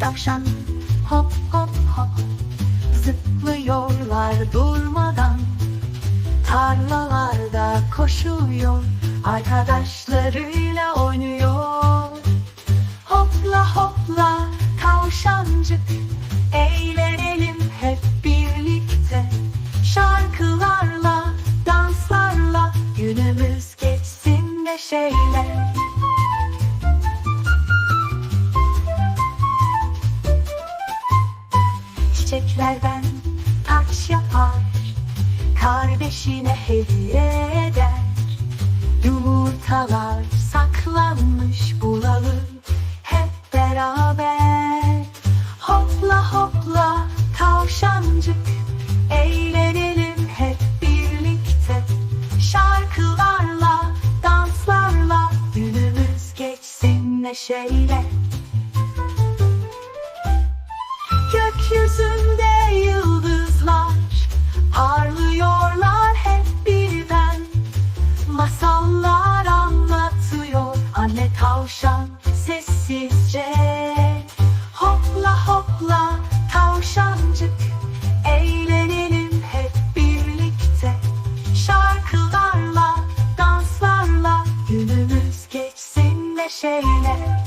tavşan. Hop hop hop. Zıplıyorlar durmadan. Tarlalarda koşuyor. Arkadaşlarıyla oynuyor. Hopla hopla tavşancık. Eğlenelim hep birlikte. Şarkılarla, danslarla. Günümüz geçsin neşeyle Çiçeklerden taç yapar Kardeşine hediye eder. Yumurtalar saklanmış bulalım hep beraber. Hopla hopla tavşancık Eğlenelim hep birlikte. Şarkılarla, danslarla Günümüz geçsin neşeyle Topla tavşancık Eğlenelim hep birlikte. Şarkılarla, danslarla Günümüz geçsin neşeyle.